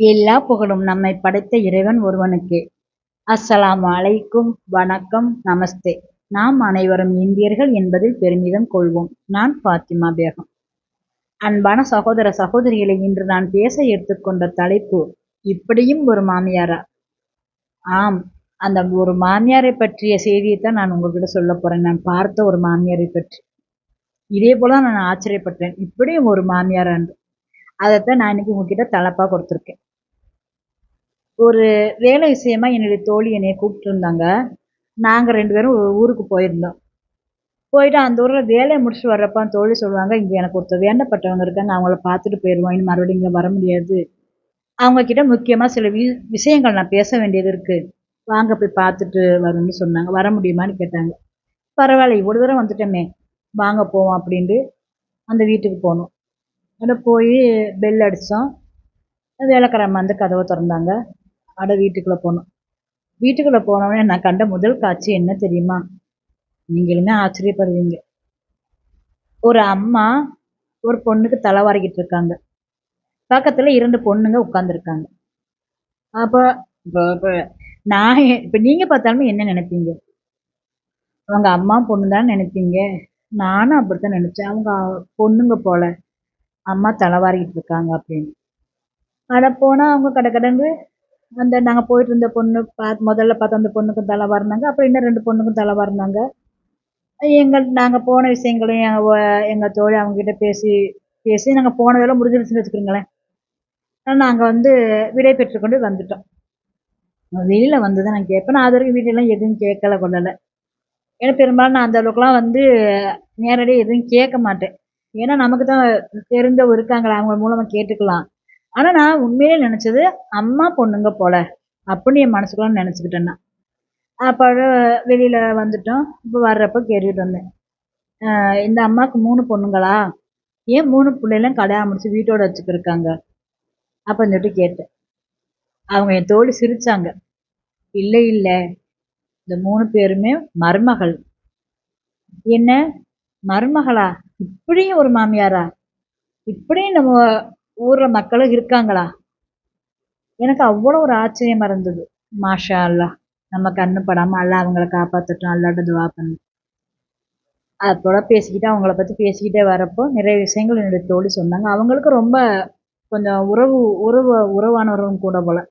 எல்லா புகழும் நம்மை படைத்த இறைவன் ஒருவனுக்கே. அஸ்ஸலாம் அலைக்கும். வணக்கம். நமஸ்தே. நாம் அனைவரும் இந்தியர்கள் என்பதில் பெருமிதம் கொள்வோம். நான் பாத்திமா பேகம். அன்பான சகோதர சகோதரிகளை இன்று நான் பேச எடுத்துக்கொண்ட தலைப்பு இப்படியும் ஒரு மாமியாரா? ஆம். அந்த ஒரு மாமியாரை பற்றிய செய்தியைத்தான் நான் உங்ககிட்ட சொல்ல போறேன். நான் பார்த்த ஒரு மாமியாரை பற்றி. இதே போல நான் ஆச்சரியப்பட்டேன். இப்படியும் ஒரு மாமியாரான்னு அதைத்தான் நான் இன்னைக்கு உங்ககிட்ட தலைப்பாக கொடுத்துருக்கேன். ஒரு வேலை விஷயமா என்னுடைய தோழி என்னைய கூப்பிட்டுருந்தாங்க. நாங்கள் ரெண்டு பேரும் ஊருக்கு போயிருந்தோம். போயிட்டு அந்த ஊரில் வேலையை முடிச்சுட்டு வர்றப்ப அந்த தோழி சொல்லுவாங்க இங்கே எனக்கு ஒருத்தர் வேண்டப்பட்டவங்க இருக்காங்க அவங்கள பார்த்துட்டு போயிடுவோம் இன்னும் மறுபடியும் இங்கே வர முடியாது. அவங்கக்கிட்ட முக்கியமாக சில வி விஷயங்கள் நான் பேச வேண்டியது இருக்குது வாங்க போய் பார்த்துட்டு வரணும்னு சொன்னாங்க. வர முடியுமான்னு கேட்டாங்க. பரவாயில்ல இவ்வளோ தூரம் வந்துட்டோமே. வாங்க போவோம் அப்படின்ட்டு அந்த வீட்டுக்கு போனோம். ஆனால் போய் பெல் அடித்தோம் வேலைக்காரம்மா வந்து கதவை திறந்தாங்க. அட வீட்டுக்குள்ளே போனோம் வீட்டுக்குள்ளே போனோடனே நான் கண்ட முதல் காட்சி என்ன தெரியுமா? நீங்களுமே ஆச்சரியப்படுவீங்க. ஒரு அம்மா ஒரு பொண்ணுக்கு தலை வாரிக்கிட்டு இருக்காங்க. பக்கத்தில் இரண்டு பொண்ணுங்க உட்காந்துருக்காங்க அப்போ இப்போ நான் இப்போ நீங்கள் பார்த்தாலுமே என்ன நினைப்பீங்க? அவங்க அம்மா பொண்ணு தான் நினைப்பீங்க. நானும் அப்படித்தான் நினச்சேன். அவங்க பொண்ணுங்க போல அம்மா தலைவாரிக்கிட்டு இருக்காங்க அப்படின்னு. அதை போனால் அவங்க கடை கடந்து அந்த நாங்கள் போயிட்டு இருந்த பொண்ணு பா முதல்ல பார்த்த அந்த பொண்ணுக்கும் தலை வாரினாங்க. அப்புறம் இன்னும் ரெண்டு பொண்ணுக்கும் தலை வாரினாங்க. எங்கள் நாங்கள் போன விஷயங்களையும் எங்கள் எங்கள் தோழி அவங்கக்கிட்ட பேசி பேசி நாங்கள் போனதெல்லாம் முடிஞ்சிருச்சுன்னு வச்சுக்கோங்களேன். நாங்கள் வந்து விடை பெற்றுக்கொண்டு வந்துட்டோம். வெளியில் வந்து தான் நான் கேட்பேன். நான் அது வரைக்கும் வீட்டிலலாம் எதுவும் கேட்கல கொள்ளலை. ஏன்னா பெரும்பாலும் நான் அந்த அளவுக்குலாம் வந்து நேரடியாக எதுவும் கேட்க மாட்டேன். ஏன்னா நமக்கு தான் தெரிஞ்சவங்க இருக்காங்களே அவங்க மூலமாக கேட்டுக்கலாம். ஆனால் நான் உண்மையிலே நினச்சது அம்மா பொண்ணுங்க போல. அப்படின்னு என் மனசுக்குள்ள நினச்சிக்கிட்டேன் நான் அப்புறம் வெளியில் வந்துட்டோம். இப்போ வர்றப்போ கேட்டுக்கிட்டு வந்தேன் இந்த அம்மாவுக்கு மூணு பொண்ணுங்களா? ஏன் மூணு பிள்ளைகளும் கல்யாணம் முடிச்சு வீட்டோட வச்சுக்கிருக்காங்க? அப்படின்னு சொல்லிட்டு கேட்டேன். அவங்க என் தோழி சிரிச்சாங்க. இல்லை இல்லை. இந்த மூணு பேருமே மருமகள். என்ன? மருமகளா? இப்படியும் ஒரு மாமியாரா? இப்படியும் நம்ம ஊரில் மக்களும் இருக்காங்களா? எனக்கு அவ்வளோ ஒரு ஆச்சரியமா இருந்தது. மாஷா அல்லா நம்ம கண்ணு படாமல் அல்லா அவங்கள காப்பாற்றட்டும் அல்லாட்ட துவா பண்ணு. அதோட பேசிக்கிட்டு அவங்கள பற்றி பேசிக்கிட்டே வரப்போ நிறைய விஷயங்கள் என்னுடைய தோழி சொன்னாங்க. அவங்களுக்கு ரொம்ப கொஞ்சம் உறவு உறவு உறவானவரும் கூட போல்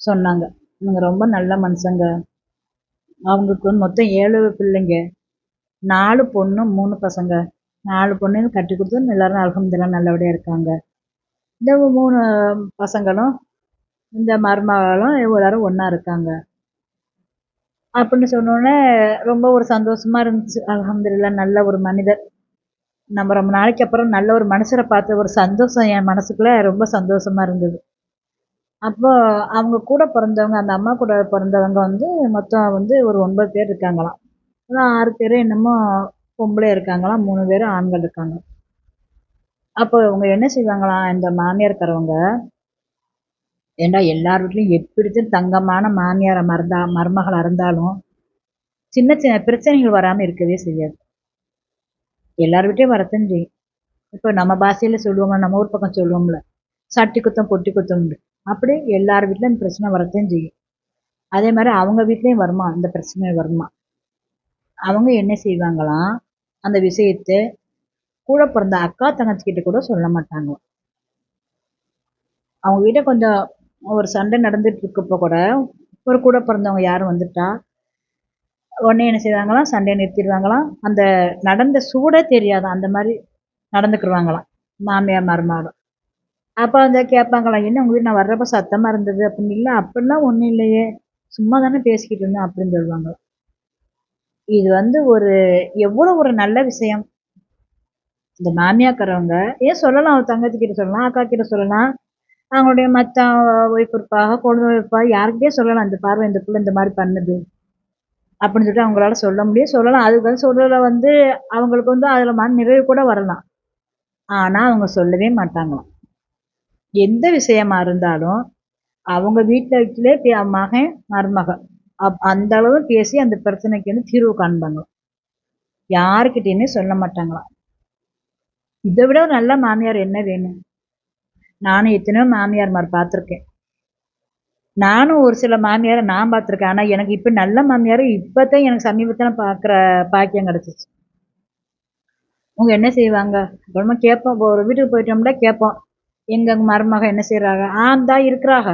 சொன்னாங்க. இவங்க ரொம்ப நல்ல மனுஷங்க. அவங்களுக்கு மொத்தம் ஏழு பிள்ளைங்க. நாலு பொண்ணு மூணு பசங்க. நாலு பொண்ணையும் கட்டி கொடுத்து எல்லாரும் அலகம்துல்லாம் நல்லபடியாக இருக்காங்க. இந்த மூணு பசங்களும் இந்த மருமகளும் எல்லாரும் ஒன்றா இருக்காங்க. அப்படின்னு சொன்னோடனே ரொம்ப ஒரு சந்தோஷமா இருந்துச்சு. அலமதுல்லா நல்ல ஒரு மனிதர். நம்ம ரொம்ப நாளைக்கு அப்புறம் நல்ல ஒரு மனுஷரை பார்த்த ஒரு சந்தோஷம் என் மனசுக்குள்ளே ரொம்ப சந்தோஷமா இருந்தது. அப்போ அவங்க கூட பிறந்தவங்க அந்த அம்மா கூட பிறந்தவங்க வந்து மொத்தம் வந்து ஒரு ஒன்பது பேர் இருக்காங்களாம். ஆறு பேர் என்னமோ பொம்பளை இருக்காங்களாம் மூணு பேர் ஆண்கள் இருக்காங்க. அப்போ அவங்க என்ன செய்வாங்களாம் இந்த மாமியார் இருக்கிறவங்க ஏண்டா எல்லார் வீட்லேயும் எப்படித்தான் தங்கமான மாமியாரை மறந்தா மருமகளாக இருந்தாலும் சின்ன சின்ன பிரச்சனைகள் வராமல் இருக்கவே செய்யாது. எல்லார் வீட்டையும் வரத்தான் செய்யும். இப்போ நம்ம பாஷையில் சொல்லுவோங்க நம்ம ஊர் பக்கம் சொல்லுவோம்ல சட்டி குத்தம் பொட்டி குத்தம்னு. அப்படி எல்லார் வீட்லையும் இந்த பிரச்சனை வரத்தான் செய்யும். அதே மாதிரி அவங்க வீட்லேயும் வருமா இந்த பிரச்சனை வருமா? அவங்க என்ன செய்வாங்களாம் அந்த விஷயத்தை கூட பிறந்த அக்கா தங்கச்சிக்கிட்ட கூட சொல்ல மாட்டாங்க. அவங்க வீட்டை கொஞ்சம் ஒரு சண்டை நடந்துட்டு இருக்கப்போ கூட ஒரு கூட பிறந்தவங்க யாரும் வந்துட்டா? உடனே என்ன செய்வாங்களாம்? சண்டையை நிறுத்திடுவாங்களாம். அந்த நடந்த சூடே தெரியாதான் அந்த மாதிரி நடந்துக்கிடுவாங்களாம் மாமியார் மருமகளும். அப்போ வந்து கேட்பாங்களாம் என்ன உங்கள் வீட்டு நான் வர்றப்ப சத்தமாக இருந்தது? அப்படின்னு இல்லை அப்படிலாம் ஒன்றும் இல்லையே. சும்மா தானே பேசிக்கிட்டு இருந்தேன் அப்படின்னு சொல்லுவாங்களாம். இது வந்து ஒரு எவ்வளோ ஒரு நல்ல விஷயம். இந்த மாமியாக்காரவங்க ஏன் சொல்லலாம்? அவர் தங்கச்சி கிட்ட சொல்லலாம் அக்கா கிட்ட சொல்லலாம். அவங்களுடைய மற்ற ஒய்ஃப் இருப்பாக குழந்தை இருப்பாக யாருக்கிட்டே சொல்லலாம். இந்த பார்வை இந்த பிள்ளை இந்த மாதிரி பண்ணுது. அப்படின்னு சொல்லிட்டு அவங்களால சொல்ல முடியும். சொல்லலாம். அதுக்கு வந்து சொல்றதுல வந்து அவங்களுக்கு வந்து அதில் மன நிறைவு கூட வரலாம். ஆனால் அவங்க சொல்லவே மாட்டாங்களாம். எந்த விஷயமா இருந்தாலும் அவங்க வீட்டிலே மகன் மருமகன். அப் அந்த அளவு பேசி அந்த பிரச்சனைக்கு வந்து தீர்வு காண்பாங்களாம். யாருக்கிட்டேயுமே சொல்ல மாட்டாங்களாம். இதை விட ஒரு நல்ல மாமியார் என்ன வேணும்? நானும் எத்தனையோ மாமியார்மார் பார்த்துருக்கேன். நானும் ஒரு சில மாமியாரை நான் பார்த்துருக்கேன். ஆனால் எனக்கு இப்போ நல்ல மாமியார் இப்போ தான் எனக்கு சமீபத்தில் பார்க்குற பாக்கியம் கிடச்சிச்சு. அவங்க என்ன செய்வாங்க? அப்புறமா கேட்போம். ஒரு வீட்டுக்கு போயிட்டோம்னா கேட்போம். எங்கள் மருமக என்ன செய்கிறாங்க ஆந்தா இருக்கிறாக இருக்கிறாங்க.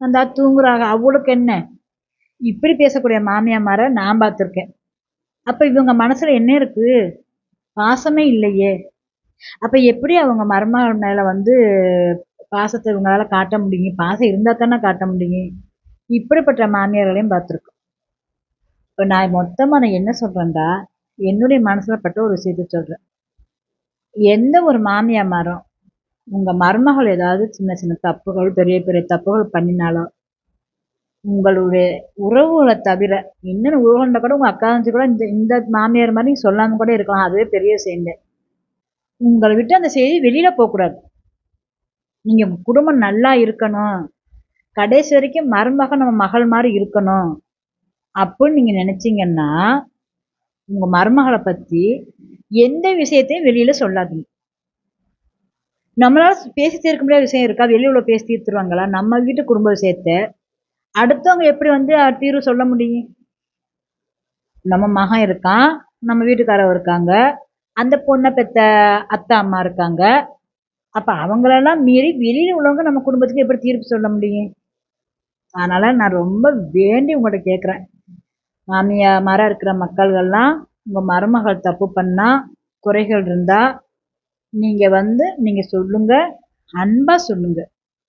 அந்தா தூங்குறாங்க. அவளுக்கு என்ன? இப்படி பேசக்கூடிய மாமியாமாரை நான் பார்த்துருக்கேன். அப்போ இவங்க மனசில் என்ன இருக்குது பாசமே இல்லையே. அப்போ எப்படி அவங்க மருமகள் மேலே வந்து பாசத்தை உங்களால காட்ட முடியும் பாசம் இருந்தால் தானே காட்ட முடியும் இப்படிப்பட்ட மாமியார்களையும் பார்த்துருக்கோம். இப்போ நான் மொத்தமாக நான் என்ன சொல்கிறேன்டா என்னுடைய மனசில் பட்ட ஒரு விஷயத்தை சொல்கிறேன் எந்த ஒரு மாமியார் மரம் உங்கள் மருமகள் ஏதாவது சின்ன சின்ன தப்புகள் பெரிய பெரிய தப்புகள் பண்ணினாலோ உங்களுடைய உறவுகளை தவிர இன்னொன்று உறவுகள்னா கூட உங்கள் அக்கா கூட இந்த இந்த மாமியார் மாதிரி சொல்லாமல் கூட இருக்கலாம். அதுவே பெரிய சேர்ந்தேன் உங்களை விட்டு அந்த செய்தி வெளியில் போகக்கூடாது. நீங்கள் உங்கள் குடும்பம் நல்லா இருக்கணும். கடைசி வரைக்கும் மருமகன் நம்ம மகள் மாதிரி இருக்கணும். அப்படின்னு நீங்கள் நினச்சிங்கன்னா உங்கள் மருமகளை பற்றி எந்த விஷயத்தையும் வெளியில் சொல்லாதீங்க. நம்மளால பேசி தீர்க்க முடியாத விஷயம் இருக்கா? வெளியுள்ள பேசி தீர்த்துருவாங்களா? நம்ம வீட்டு குடும்ப விஷயத்த அடுத்தவங்க எப்படி வந்து தீர்வு சொல்ல முடியும்? நம்ம மகன் இருக்கான் நம்ம வீட்டுக்காரர் இருக்காங்க. அந்த பொண்ணை பெற்ற அத்தை அம்மா இருக்காங்க. அப்போ அவங்களெல்லாம் மீறி வெளியில் உள்ளவங்க நம்ம குடும்பத்துக்கு எப்படி தீர்ப்பு சொல்ல முடியும்? அதனால் நான் ரொம்ப வேண்டி உங்கள்கிட்ட கேட்குறேன் மாமியா மரம் இருக்கிற மக்கள்கள்லாம் உங்கள் மருமகள் தப்பு பண்ணால் குறைகள் இருந்தால் நீங்கள் வந்து நீங்கள் சொல்லுங்கள் அன்பாக சொல்லுங்கள்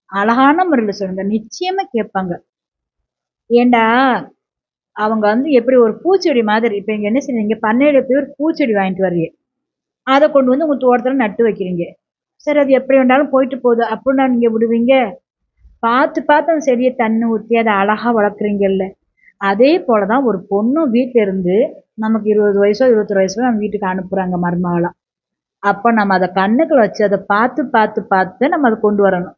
அழகான முறையில் சொல்லுங்கள் நிச்சயமாக கேட்பாங்க. ஏண்டா அவங்க வந்து எப்படி ஒரு பூச்செடி மாதிரி இப்போ இங்கே என்ன செய்றீங்க? பண்ணையில் போய் ஒரு பூச்செடி வாங்கிட்டு வரையே அதை கொண்டு வந்து உங்கள் தோட்டத்தில் நட்டு வைக்கிறீங்க. சரி அது எப்படி வேண்டாலும் போயிட்டு போகுது. அப்படின்னா நீங்கள் விடுவீங்க? பார்த்து பார்த்து அந்த செடியை தண்ணி ஊற்றி அதை அழகாக வளர்க்குறீங்கல்ல. அதே போல் தான் ஒரு பொண்ணும் வீட்டில் இருந்து நமக்கு இருபது வயசோ இருபத்தொரு வயசோ நம்ம வீட்டுக்கு அனுப்புகிறாங்க மருமகளாக அப்போ நம்ம அதை கண்ணுக்குள்ள வச்சு அதை பார்த்து பார்த்து பார்த்து நம்ம அதை கொண்டு வரணும்.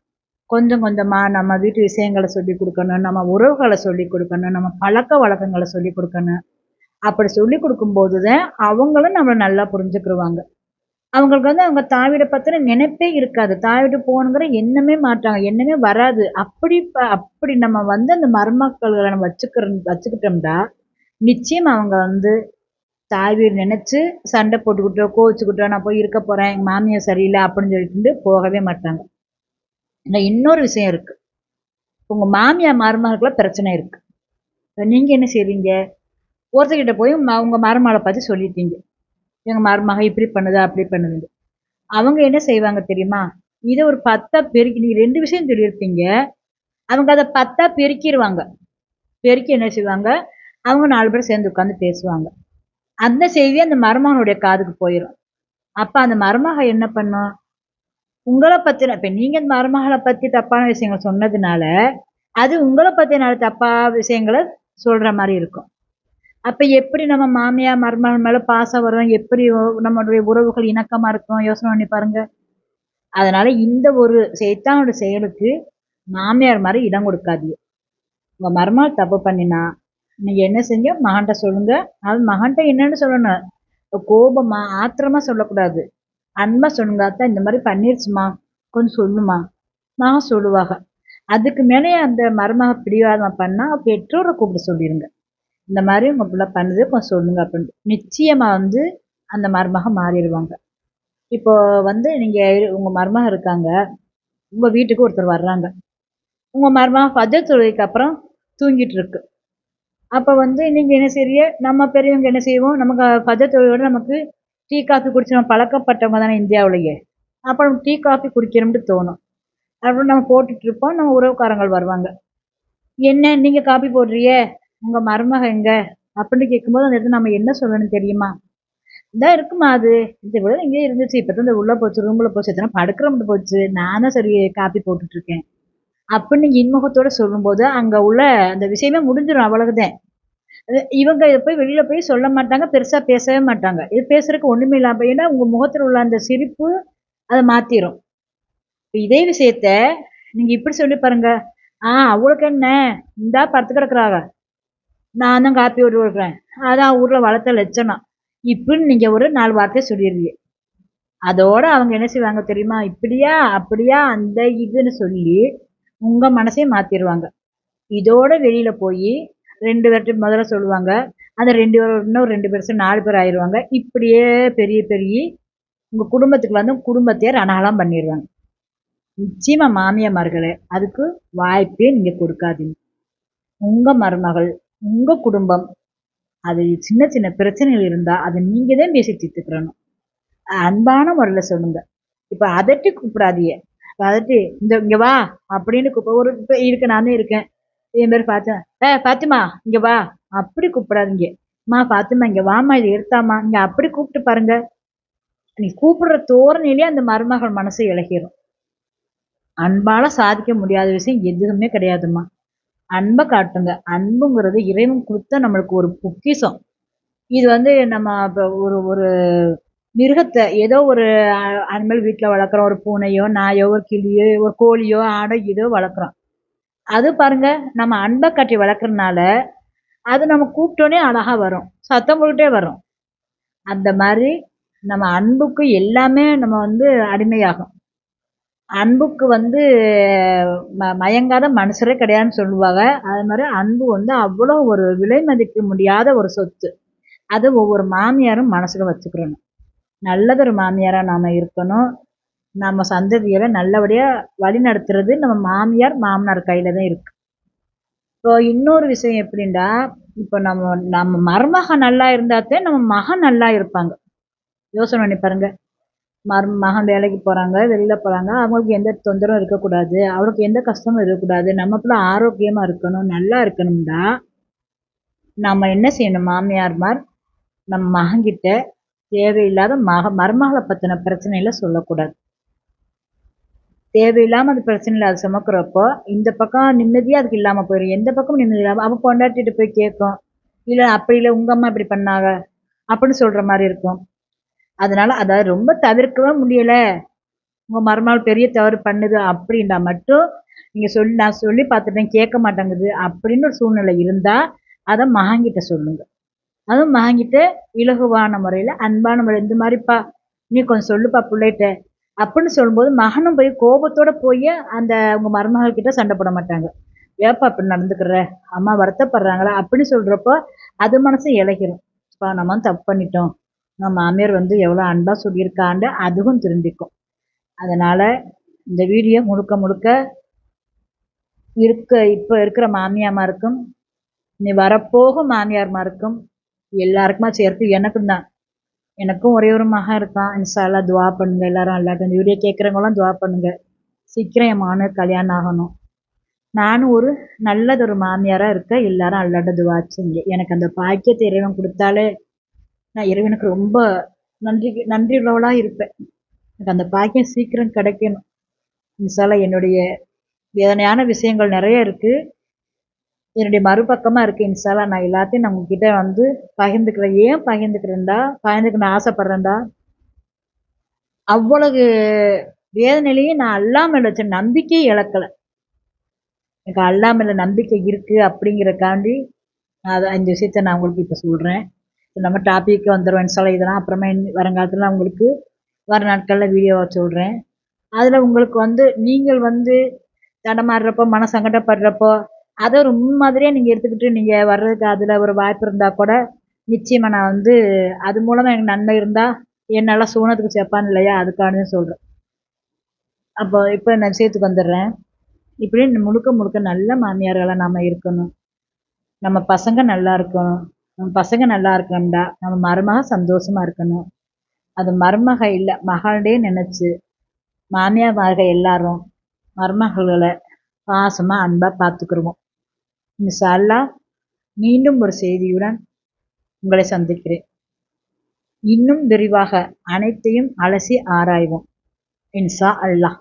கொஞ்சம் கொஞ்சமாக நம்ம வீட்டு விஷயங்களை சொல்லி கொடுக்கணும் நம்ம உறவுகளை சொல்லி கொடுக்கணும் நம்ம பழக்க வழக்கங்களை சொல்லி கொடுக்கணும். அப்படி சொல்லி கொடுக்கும்போது தான் அவங்களும் நம்மளை நல்லா புரிஞ்சுக்கிடுவாங்க அவங்களுக்கு வந்து அவங்க தாய் வீடை பற்றின நினைப்பே இருக்காது. தாய் போகணுங்கிற எண்ணமே மாட்டாங்க எண்ணமே வராது. அப்படி இப்போ அப்படி நம்ம வந்து அந்த மருமக்களை நம்ம வச்சுக்கிற வச்சுக்கிட்டோம்னா நிச்சயம் அவங்க வந்து தாய் வீடு நினச்சி சண்டை போட்டுக்கிட்டோ கோவிச்சுக்கிட்டோ நான் போய் இருக்க போகிறேன் எங்கள் மாமியார் சரியில்லை அப்படின்னு சொல்லிட்டு போகவே மாட்டாங்க. ஆனால் இன்னொரு விஷயம் இருக்குது உங்கள் மாமியார் மருமகளுக்குள்ள பிரச்சனை இருக்குது நீங்கள் என்ன செய்வீங்க ஒருத்தர்கிட்ட போய் ம உங்கள் மருமகளை பார்த்து சொல்லிட்டீங்க. எங்கள் மருமக இப்படி பண்ணுது அப்படி பண்ணுது அவங்க என்ன செய்வாங்க தெரியுமா? இதை ஒரு பத்தா பெருக்கி நீங்கள் ரெண்டு விஷயம் சொல்லியிருப்பீங்க. அவங்க அதை பத்தா பெருக்கிடுவாங்க பெருக்கி என்ன செய்வாங்க? அவங்க நாலு பேர் சேர்ந்து உட்காந்து பேசுவாங்க. அந்த செய்தி அந்த மருமகனுடைய காதுக்கு போயிடும் அப்போ அந்த மருமக என்ன பண்ணும்? உங்களை பற்றின இப்போ நீங்கள் இந்த மருமகளை பற்றி தப்பான விஷயங்கள் சொன்னதுனால அது உங்களை பற்றின தப்பா விஷயங்களை சொல்கிற மாதிரி இருக்கும். அப்போ எப்படி நம்ம மாமியார் மருமகன் மேலே பாசம் வரும்? எப்படி நம்மளுடைய உறவுகள் இணக்கமாக இருக்கும்? யோசனை பண்ணி பாருங்க. அதனால் இந்த ஒரு சைத்தானோட செயலுக்கு மாமியார் மாதிரி இடம் கொடுக்காதீங்க. உங்கள் மருமகள் தப்பு பண்ணினா நீங்கள் என்ன செஞ்ச மகன்கிட்ட சொல்லுங்கள் அது மகன்கிட்ட என்னன்னு சொல்லணும். கோபமா ஆத்திரமா சொல்லக்கூடாது. அன்பா சொல்லுங்க அத்தான் இந்த மாதிரி பண்ணிருச்சுமா? கொஞ்சம் சொல்லுமா? மகன் சொல்லுவாங்க. அதுக்கு மேலே அந்த மருமக பிடிவாதம் பண்ணால் பெற்றோரை கூப்பிட சொல்லிடுங்க இந்த மாதிரி உங்கள் பிள்ளை பண்ணுது கொஞ்சம் சொல்லுங்க அப்படின்ட்டு. நிச்சயமாக வந்து அந்த மருமக மாறிடுவாங்க. இப்போ வந்து நீங்கள் உங்கள் மருமக இருக்காங்க உங்கள் வீட்டுக்கு ஒருத்தர் வர்றாங்க. உங்கள் மருமக ஃபஜர் தொழுகைக்கு அப்புறம் தூங்கிட்டு இருக்கு. அப்போ வந்து நீங்கள் என்ன செய்ய நம்ம பெரியவங்க என்ன செய்வோம்? நமக்கு ஃபஜர் தொழிலோட நமக்கு டீ காஃபி குடிச்சு நம்ம பழக்கப்பட்டவங்க தானே இந்தியாவிலேயே. அப்போ நமக்கு டீ காஃபி குடிக்கணும்னு தோணும். அப்புறம் நம்ம போட்டுட்ருப்போம் நம்ம உறவுக்காரங்கள் வருவாங்க. என்ன நீங்கள் காஃபி போடுறியே உங்க மருமக எங்க? அப்படின்னு கேட்கும்போது அந்த இடத்துல நம்ம என்ன சொல்லணும் தெரியுமா? இதான் இருக்குமா அது? இந்த விட இங்கே இருந்துச்சு. இப்போ தான் இந்த உள்ளே போச்சு ரூமில் போச்சு. எத்தனை படுக்கிற மட்டும் போச்சு. நானும் சரி காப்பி போட்டுட்ருக்கேன். அப்படின்னு நீங்கள் இன்முகத்தோடு சொல்லும்போது அங்கே உள்ள அந்த விஷயமே முடிஞ்சிடும் அவ்வளவுதான். இவங்க இதை போய் வெளியில் போய் சொல்ல மாட்டாங்க பெருசாக பேசவே மாட்டாங்க. இது பேசுறதுக்கு ஒன்றுமே இல்லாமல் ஏன்னா உங்கள் முகத்தில் உள்ள அந்த சிரிப்பு அதை மாற்றிடும் இப்போ இதே விஷயத்த நீங்கள் இப்படி சொல்லி பாருங்க. ஆ அவளுக்கு என்ன? இந்தா படுத்து கிடக்குறாங்க. நான் தான் காப்பி விட்டு கொடுக்குறேன். அதான் ஊரில் வளர்த்த லட்சணம். இப்படின்னு நீங்கள் ஒரு நாலு வார்த்தையை சொல்லிடுவீங்க அதோடு அவங்க என்ன செய்வாங்க தெரியுமா? இப்படியா அப்படியா அந்த இதுன்னு சொல்லி உங்கள் மனசையும் மாற்றிடுவாங்க இதோட வெளியில் போய் ரெண்டு பேர்கிட்ட முதல்ல சொல்லுவாங்க. அந்த ரெண்டு பேர் இன்னும் ரெண்டு பேர் நாலு பேர் ஆயிடுவாங்க இப்படியே பெரிய பெரிய உங்கள் குடும்பத்துக்கு வந்து குடும்பத்தையே ரணகலம் பண்ணிடுவாங்க நிச்சயமாக மாமியாமார்களே அதுக்கு வாய்ப்பே நீங்கள் கொடுக்காதீங்க. உங்கள் மருமகள் உங்கள் குடும்பம். அது சின்ன சின்ன பிரச்சனைகள் இருந்தால் அதை நீங்கள் தான் பேசி தீர்த்துக்கிறணும் அன்பான முறையில் சொல்லுங்க. இப்போ அதட்டி கூப்பிடாதீங்க. அதட்டி இந்த இங்கே வா அப்படின்னு கூப்பிட ஒரு இப்போ இருக்கு நானே இருக்கேன். என் பேர் பார்த்தேன் ஏ பாத்திமா இங்கே வா அப்படி கூப்பிடாதீங்க. மா பாத்திமா இங்கே வாமா இது எடுத்தாமா இங்கே அப்படி கூப்பிட்டு பாருங்க. நீ கூப்பிடுற தோரணையிலே அந்த மருமகள் மனசு இழகிரும் அன்பால சாதிக்க முடியாத விஷயம் எதுவுமே கிடையாதுமா அன்பை காட்டுங்க. அன்புங்கிறது இறைவன் கொடுத்த நம்மளுக்கு ஒரு பொக்கிஷம். இது வந்து நம்ம இப்போ ஒரு ஒரு மிருகத்தை ஏதோ ஒரு அனிமல் வீட்டில் வளர்க்குறோம். ஒரு பூனையோ நாயோ ஒரு கிளியோ ஒரு கோழியோ ஆடோ ஏதோ வளர்க்குறோம். அது பாருங்க நம்ம அன்பை காட்டி வளர்க்குறதுனால அது நம்ம கூப்பிட்டோன்னே அழகாக வரும். சத்தம் போட்டுட்டே வரும். அந்த மாதிரி நம்ம அன்புக்கு எல்லாமே நம்ம வந்து அடிமையாகும். அன்புக்கு வந்து ம மயங்காத மனுஷரே கிடையாதுன்னு சொல்லுவாங்க. அது மாதிரி அன்பு வந்து அவ்வளோ ஒரு விலை மதிக்க முடியாத ஒரு சொத்து. அது ஒவ்வொரு மாமியாரும் மனசில் வச்சுக்கிறணும் நல்லதொரு மாமியாராக நாம் இருக்கணும். நம்ம சந்ததிகளை நல்லபடியாக வழி நடத்துறது நம்ம மாமியார் மாமனார் கையில் தான் இருக்குது இப்போ இன்னொரு விஷயம் எப்படின்னா இப்போ நம்ம நம்ம மருமகன் நல்லா இருந்தால் நம்ம மகன் நல்லா இருப்பாங்க. யோசனை பண்ணி பாருங்கள் மர் மகன் வேலைக்கு போகிறாங்க வெளியில் போகிறாங்க அவங்களுக்கு எந்த தொந்தரவும் இருக்கக்கூடாது. அவருக்கு எந்த கஷ்டமும் இருக்கக்கூடாது. நம்ம பிள்ளை ஆரோக்கியமாக இருக்கணும் நல்லா இருக்கணும்னா நம்ம என்ன செய்யணும் மாமியார்மார் நம்ம மகன்கிட்ட தேவையில்லாத மக மருமகளை பற்றின பிரச்சனையில சொல்லக்கூடாது. தேவையில்லாமல் அது பிரச்சனையில் அது சுமக்கிறப்போ இந்த பக்கம் நிம்மதியாக அதுக்கு இல்லாமல் போயிடும் எந்த பக்கமும் நிம்மதி இல்லாமல் அவள் கொண்டாட்டிட்டு போய் கேட்கும் இல்லை அப்படி இல்லை உங்கள் அம்மா இப்படி பண்ணாங்க. அப்படின்னு சொல்கிற மாதிரி இருக்கும். அதனால் அதை ரொம்ப தவிர்க்கவே முடியலை. உங்கள் மருமகள் பெரிய தவறு பண்ணுது அப்படின்னா மட்டும் நீங்கள் சொல்லி நான் சொல்லி பார்த்துட்டேன் கேட்க மாட்டேங்குது அப்படின்னு ஒரு சூழ்நிலை இருந்தால் அதை மகாங்கிட்ட சொல்லுங்கள் அதுவும் மகாங்கிட்ட இலகுவான முறையில் அன்பான முறையில் இந்த மாதிரிப்பா நீ கொஞ்சம் சொல்லுப்பா பிள்ளைகிட்ட அப்படின்னு சொல்லும்போது மகனும் போய் கோபத்தோடு போய் அந்த உங்கள் மருமகள் கிட்ட சண்டை போட மாட்டாங்க. ஏப்பா இப்படி நடந்துக்கிற? அம்மா வருத்தப்படுறாங்களா? அப்படின்னு சொல்கிறப்போ அது மனசு இலகிரும் நம்ம தப்பு பண்ணிட்டோம். நம்ம மாமியார் வந்து எவ்வளோ அன்பாக சொல்லியிருக்காண்டு அதுவும் திரும்பிக்கும் அதனால் இந்த வீடியோ முழுக்க முழுக்க இருக்க இப்போ இருக்கிற மாமியாமாருக்கும் நீ வரப்போகும் மாமியார்மாருக்கும் எல்லாருக்குமா சேர்த்து எனக்கும் தான். எனக்கும் ஒரே ஒரு மகன் இருக்கான். இன்ஷால்லா துவா பண்ணுங்க. எல்லாரும் அல்லாட்ட இந்த வீடியோ கேட்குறவங்களாம் துவா பண்ணுங்க. சீக்கிரம் என் மகனுக்கு கல்யாணம் ஆகணும். நானும் ஒரு நல்லதொரு மாமியாராக இருக்க எல்லாரும் அல்லாட்ட துவாச்சுங்க எனக்கு அந்த பாக்கியத்தை இறைவன் கொடுத்தாலே நான் இறைவனுக்கு ரொம்ப நன்றி நன்றி உள்ளவளாக இருப்பேன். எனக்கு அந்த பாக்கியம் சீக்கிரம் கிடைக்கணும். மிசால என்னுடைய வேதனையான விஷயங்கள் நிறைய இருக்குது என்னுடைய மறுபக்கமாக இருக்குது இன்சாலா நான் எல்லாத்தையும் நான் உங்ககிட்ட வந்து பகிர்ந்துக்கிறேன். ஏன் பகிர்ந்துக்கிறேன்டா? பகிர்ந்துக்கணும் ஆசைப்பட்றேன்டா? அவ்வளவு வேதனையிலையும் நான் அல்லாமல் வச்ச நம்பிக்கை இழக்கலை. எனக்கு அல்லாமல் நம்பிக்கை இருக்குது அப்படிங்கிறக்காண்டி நான் அதை அஞ்சு விஷயத்த நான் உங்களுக்கு இப்போ சொல்கிறேன் நம்ம டாபிக் வந்துடும் சொல்ல இதெல்லாம் அப்புறமா வருங்காலத்தில் உங்களுக்கு வர நாட்களில் வீடியோவாக சொல்கிறேன் அதில் உங்களுக்கு வந்து நீங்கள் வந்து தடமாடுறப்போ மன சங்கடப்படுறப்போ அதை ஒரு முன்மாதிரியாக நீங்கள் எடுத்துக்கிட்டு நீங்கள் வர்றதுக்கு அதில் ஒரு வாய்ப்பு இருந்தால் கூட நிச்சயமாக நான் வந்து அது மூலமாக எனக்கு நன்மை இருந்தால் என்னால் சூனத்துக்கு சேர்ப்பான் இல்லையா? அதுக்கானு சொல்கிறேன் அப்போ இப்போ நான் விஷயத்துக்கு வந்துடுறேன். இப்படி முழுக்க முழுக்க நல்ல மாமியார்களாக நாம் இருக்கணும். நம்ம பசங்க நல்லா இருக்கணும். நம்ம பசங்க நல்லா இருக்கணும்டா. நம்ம மருமக சந்தோஷமா இருக்கணும். அது மருமக இல்லை மகளே நினச்சி மாமியார் மருக எல்லாரும் மருமகளை பாசமாக அன்பாக பார்த்துக்குருவோம் இன்ஷா மீண்டும் ஒரு செய்தியுடன் உங்களை சந்திக்கிறேன். இன்னும் விரிவாக அனைத்தையும் அலசி ஆராய்வோம். இன்ஷா அல்லாஹ்